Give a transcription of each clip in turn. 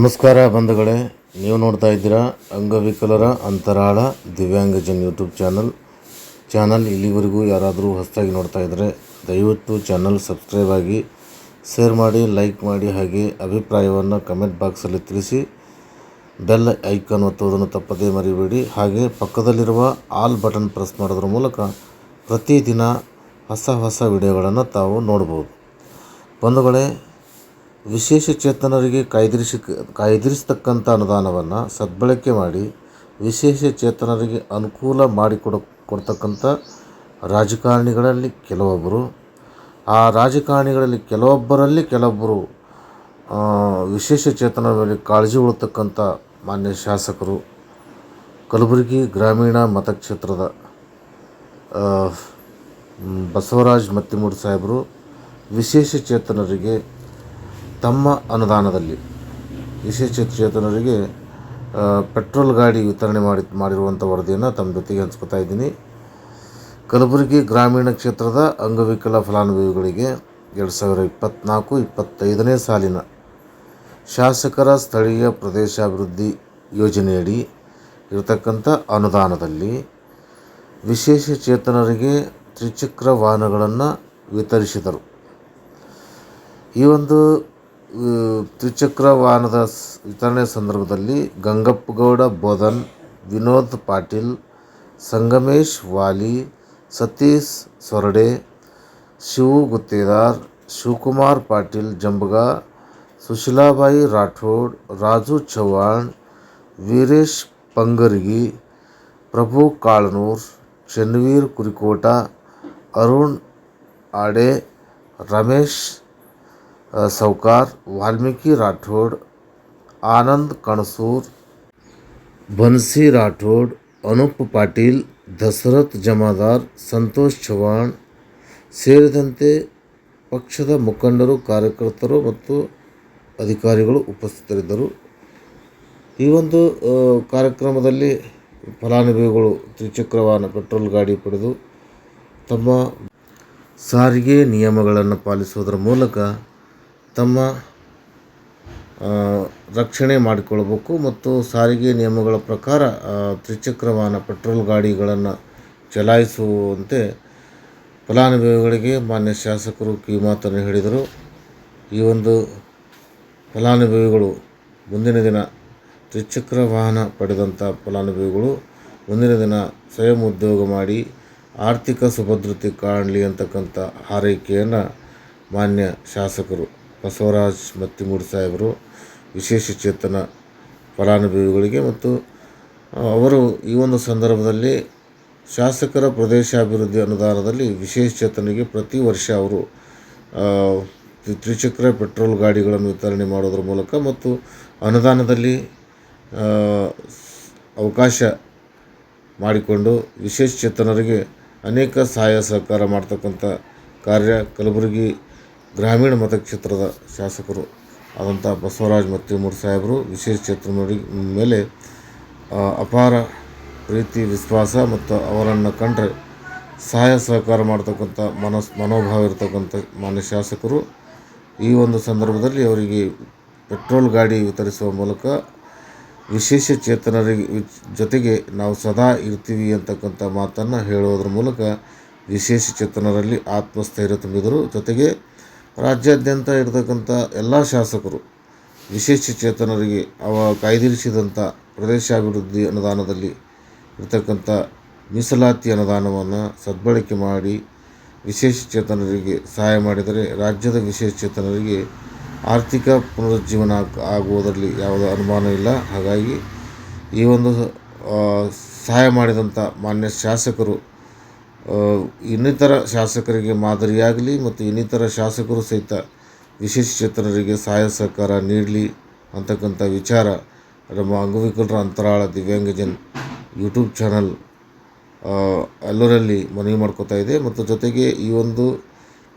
ನಮಸ್ಕಾರ ಬಂಧುಗಳೇ, ನೀವು ನೋಡ್ತಾ ಇದ್ದೀರಾ ಅಂಗವಿಕಲರ ಅಂತರಾಳ ದಿವ್ಯಾಂಗಜನ್ ಯೂಟ್ಯೂಬ್ ಚಾನಲ್. ಚಾನಲ್ ಇಲ್ಲಿವರೆಗೂ ಯಾರಾದರೂ ಹೊಸದಾಗಿ ನೋಡ್ತಾ ಇದ್ದರೆ ದಯವಿಟ್ಟು ಚಾನಲ್ ಸಬ್ಸ್ಕ್ರೈಬ್ ಆಗಿ, ಶೇರ್ ಮಾಡಿ, ಲೈಕ್ ಮಾಡಿ, ಹಾಗೆ ಅಭಿಪ್ರಾಯವನ್ನು ಕಮೆಂಟ್ ಬಾಕ್ಸಲ್ಲಿ ತಿಳಿಸಿ, ಬೆಲ್ ಐಕಾನ್ ಒತ್ತುವುದನ್ನು ತಪ್ಪದೇ ಮರಿಬೇಡಿ. ಹಾಗೆ ಪಕ್ಕದಲ್ಲಿರುವ ಆಲ್ ಬಟನ್ ಪ್ರೆಸ್ ಮಾಡೋದ್ರ ಮೂಲಕ ಪ್ರತಿದಿನ ಹೊಸ ಹೊಸ ವಿಡಿಯೋಗಳನ್ನು ತಾವು ನೋಡ್ಬೋದು. ಬಂಧುಗಳೇ ವಿಶೇಷ ಚೇತನರಿಗೆ ಕಾಯ್ದಿರಿಸಿ ಕಾಯ್ದಿರಿಸ್ತಕ್ಕಂಥ ಅನುದಾನವನ್ನು ಸದ್ಬಳಕೆ ಮಾಡಿ ವಿಶೇಷ ಚೇತನರಿಗೆ ಅನುಕೂಲ ಮಾಡಿಕೊಡ ಕೊಡ್ತಕ್ಕಂಥ ರಾಜಕಾರಣಿಗಳಲ್ಲಿ ಕೆಲವೊಬ್ಬರು ಆ ರಾಜಕಾರಣಿಗಳಲ್ಲಿ ಕೆಲವೊಬ್ಬರಲ್ಲಿ ಕೆಲವೊಬ್ಬರು ಆ, ವಿಶೇಷ ಚೇತನರಲ್ಲಿ ಮೇಲೆ ಕಾಳಜಿ ಉಳ್ತಕ್ಕಂಥ ಮಾನ್ಯ ಶಾಸಕರು. ಕಲಬುರಗಿ ಗ್ರಾಮೀಣ ಮತಕ್ಷೇತ್ರದ ಬಸವರಾಜ್ ಮತ್ತಿಮೂಡು ಸಾಹೇಬರು ವಿಶೇಷ ಚೇತನರಿಗೆ ತಮ್ಮ ಅನುದಾನದಲ್ಲಿ ವಿಶೇಷ ಚೇತನರಿಗೆ ಪೆಟ್ರೋಲ್ ಗಾಡಿ ವಿತರಣೆ ಮಾಡಿ ಮಾಡಿರುವಂಥ ವರದಿಯನ್ನು ತಮ್ಮ ಜೊತೆಗೆ ಹಂಚ್ಕೊತಾ ಇದ್ದೀನಿ. ಕಲಬುರಗಿ ಗ್ರಾಮೀಣ ಕ್ಷೇತ್ರದ ಅಂಗವಿಕಲ ಫಲಾನುಭವಿಗಳಿಗೆ ಎರಡು ಸಾವಿರ ಇಪ್ಪತ್ತ್ನಾಲ್ಕು ಇಪ್ಪತ್ತೈದನೇ ಸಾಲಿನ ಶಾಸಕರ ಸ್ಥಳೀಯ ಪ್ರದೇಶಾಭಿವೃದ್ಧಿ ಯೋಜನೆಯಡಿ ಇರತಕ್ಕಂಥ ಅನುದಾನದಲ್ಲಿ ವಿಶೇಷ ಚೇತನರಿಗೆ ತ್ರಿಚಕ್ರ ವಾಹನಗಳನ್ನು ವಿತರಿಸಿದರು. ಈ ಒಂದು ತ್ರಿಚಕ್ರ ವಾಹನದ ವಿತರಣೆ ಸಂದರ್ಭದಲ್ಲಿ ಗಂಗಪ್ಪಗೌಡ, ಬೋಧನ್, ವಿನೋದ್ ಪಾಟೀಲ್, ಸಂಗಮೇಶ್ ವಾಲಿ, ಸತೀಶ್ ಸೊರಡೆ, ಶಿವು ಗುತ್ತೇದಾರ್, ಶಿವಕುಮಾರ್ ಪಾಟೀಲ್ ಜಂಬಗ, ಸುಶೀಲಾಬಾಯಿ ರಾಠೋಡ್, ರಾಜು ಚವ್ಹಾಣ್, ವೀರೇಶ್ ಪಂಗರ್ಗಿ, ಪ್ರಭು ಕಾಳನೂರ್, ಚನ್ವೀರ್ ಕುರಿಕೋಟ, ಅರುಣ್ ಆಡೆ, ರಮೇಶ್ ಸೌಕಾರ್ ವಾಲ್ಮೀಕಿ ರಾಠೋಡ್ ಆನಂದ್ ಕಣಸೂರ್ ಬನ್ಸಿ ರಾಠೋಡ್ ಅನೂಪ್ ಪಾಟೀಲ್ ದಶರಥ್ ಜಮಾದಾರ್ ಸಂತೋಷ್ ಚವ್ಹಾಣ್ ಸೇರಿದಂತೆ ಪಕ್ಷದ ಮುಖಂಡರು, ಕಾರ್ಯಕರ್ತರು ಮತ್ತು ಅಧಿಕಾರಿಗಳು ಉಪಸ್ಥಿತರಿದ್ದರು. ಈ ಒಂದು ಕಾರ್ಯಕ್ರಮದಲ್ಲಿ ಫಲಾನುಭವಿಗಳು ತ್ರಿಚಕ್ರ ವಾಹನ ಪೆಟ್ರೋಲ್ ಗಾಡಿ ಪಡೆದು ತಮ್ಮ ಸಾರಿಗೆ ನಿಯಮಗಳನ್ನು ಪಾಲಿಸುವುದರ ಮೂಲಕ ತಮ್ಮ ರಕ್ಷಣೆ ಮಾಡಿಕೊಳ್ಳಬೇಕು ಮತ್ತು ಸಾರಿಗೆ ನಿಯಮಗಳ ಪ್ರಕಾರ ತ್ರಿಚಕ್ರ ವಾಹನ, ಪೆಟ್ರೋಲ್ ಗಾಡಿಗಳನ್ನು ಚಲಾಯಿಸುವಂತೆ ಫಲಾನುಭವಿಗಳಿಗೆ ಮಾನ್ಯ ಶಾಸಕರು ಕಿವಿಮಾತನ್ನು ಹೇಳಿದರು. ಈ ಒಂದು ಫಲಾನುಭವಿಗಳು ಮುಂದಿನ ದಿನ ತ್ರಿಚಕ್ರ ವಾಹನ ಪಡೆದಂಥ ಫಲಾನುಭವಿಗಳು ಮುಂದಿನ ದಿನ ಸ್ವಯಂ ಉದ್ಯೋಗ ಮಾಡಿ ಆರ್ಥಿಕ ಸುಭದ್ರತೆ ಕಾಣಲಿ ಅಂತಕ್ಕಂಥ ಹಾರೈಕೆಯನ್ನು ಮಾನ್ಯ ಶಾಸಕರು ಬಸವರಾಜ್ ಮತ್ತಿಮೂಡು ಸಾಹೇಬರು ವಿಶೇಷ ಚೇತನ ಫಲಾನುಭವಿಗಳಿಗೆ ಮತ್ತು ಅವರು ಈ ಒಂದು ಸಂದರ್ಭದಲ್ಲಿ ಶಾಸಕರ ಪ್ರದೇಶಾಭಿವೃದ್ಧಿ ಅನುದಾನದಲ್ಲಿ ವಿಶೇಷ ಚೇತನಿಗೆ ಪ್ರತಿ ವರ್ಷ ಅವರು ತ್ರಿಚಕ್ರ ಪೆಟ್ರೋಲ್ ಗಾಡಿಗಳನ್ನು ವಿತರಣೆ ಮಾಡೋದ್ರ ಮೂಲಕ ಮತ್ತು ಅನುದಾನದಲ್ಲಿ ಅವಕಾಶ ಮಾಡಿಕೊಂಡು ವಿಶೇಷ ಚೇತನರಿಗೆ ಅನೇಕ ಸಹಾಯ ಸಹಕಾರ ಮಾಡ್ತಕ್ಕಂಥ ಕಾರ್ಯ ಕಲಬುರಗಿ ಗ್ರಾಮೀಣ ಮತಕ್ಷೇತ್ರದ ಶಾಸಕರು ಆದಂಥ ಬಸವರಾಜ್ ಮತ್ತಿಮೂರು ಸಾಹೇಬರು ವಿಶೇಷ ಚೇತನರಿಗೆ ಮೇಲೆ ಅಪಾರ ಪ್ರೀತಿ, ವಿಶ್ವಾಸ ಮತ್ತು ಅವರನ್ನು ಕಂಡ್ರೆ ಸಹಾಯ ಸಹಕಾರ ಮಾಡ್ತಕ್ಕಂಥ ಮನಸ್, ಮನೋಭಾವ ಇರತಕ್ಕಂಥ ಮಾನ್ಯ ಶಾಸಕರು. ಈ ಒಂದು ಸಂದರ್ಭದಲ್ಲಿ ಅವರಿಗೆ ಪೆಟ್ರೋಲ್ ಗಾಡಿ ವಿತರಿಸುವ ಮೂಲಕ ವಿಶೇಷ ಚೇತನರಿಗೆ ಜೊತೆಗೆ ನಾವು ಸದಾ ಇರ್ತೀವಿ ಅಂತಕ್ಕಂಥ ಮಾತನ್ನು ಹೇಳೋದ್ರ ಮೂಲಕ ವಿಶೇಷ ಚೇತನರಲ್ಲಿ ಆತ್ಮಸ್ಥೈರ್ಯ ತುಂಬಿದರು. ಜೊತೆಗೆ ರಾಜ್ಯಾದ್ಯಂತ ಇರತಕ್ಕಂಥ ಎಲ್ಲ ಶಾಸಕರು, ವಿಶೇಷ ಚೇತನರಿಗೆ ಅವ ಕಾಯ್ದಿರಿಸಿದಂಥ ಪ್ರದೇಶಾಭಿವೃದ್ಧಿ ಅನುದಾನದಲ್ಲಿ ಇರತಕ್ಕಂಥ ಮೀಸಲಾತಿ ಅನುದಾನವನ್ನು ಸದ್ಬಳಕೆ ಮಾಡಿ ವಿಶೇಷ ಚೇತನರಿಗೆ ಸಹಾಯ ಮಾಡಿದರೆ ರಾಜ್ಯದ ವಿಶೇಷ ಚೇತನರಿಗೆ ಆರ್ಥಿಕ ಪುನರುಜ್ಜೀವನ ಆಗುವುದರಲ್ಲಿ ಯಾವುದೇ ಅನುಮಾನ ಇಲ್ಲ. ಹಾಗಾಗಿ ಈ ಒಂದು ಸಹಾಯ ಮಾಡಿದಂಥ ಮಾನ್ಯ ಶಾಸಕರು ಇನ್ನಿತರ ಶಾಸಕರಿಗೆ ಮಾದರಿಯಾಗಲಿ ಮತ್ತು ಇನ್ನಿತರ ಶಾಸಕರು ಸಹಿತ ವಿಶೇಷ ಚೇತನರಿಗೆ ಸಹಾಯ ಸಹಕಾರ ನೀಡಲಿ ಅಂತಕ್ಕಂಥ ವಿಚಾರ ನಮ್ಮ ಅಂಗವಿಕಲರ ಅಂತರಾಳ ದಿವ್ಯಾಂಗಜನ್ ಯೂಟ್ಯೂಬ್ ಚಾನಲ್ ಎಲ್ಲರಲ್ಲಿ ಮನವಿ ಮಾಡ್ಕೋತಾ ಇದೆ. ಮತ್ತು ಜೊತೆಗೆ ಈ ಒಂದು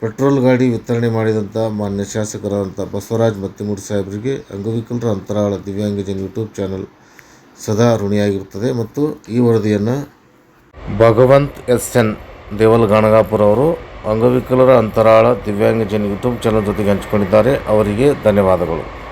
ಪೆಟ್ರೋಲ್ ಗಾಡಿ ವಿತರಣೆ ಮಾಡಿದಂಥ ಮಾನ್ಯ ಶಾಸಕರಾದಂಥ ಬಸವರಾಜ್ ಮತ್ತಿಮೂಡಿ ಸಾಹೇಬರಿಗೆ ಅಂಗವಿಕಲರ ಅಂತರಾಳ ದಿವ್ಯಾಂಗಜನ್ ಯೂಟ್ಯೂಬ್ ಚಾನಲ್ ಸದಾ ಋಣಿಯಾಗಿರುತ್ತದೆ. ಮತ್ತು ಈ ವರದಿಯನ್ನು ಭಗವಂತ್ ಎಸ್ ಎನ್ ದೇವಲ್ ಗಣಗಾಪುರ್ ಅವರು ಅಂಗವಿಕಲರ ಅಂತರಾಳ ದಿವ್ಯಾಂಗಜನ್ ಯೂಟ್ಯೂಬ್ ಚಾನಲ್ ಜೊತೆಗೆ ಹಂಚಿಕೊಂಡಿದ್ದಾರೆ. ಅವರಿಗೆ ಧನ್ಯವಾದಗಳು.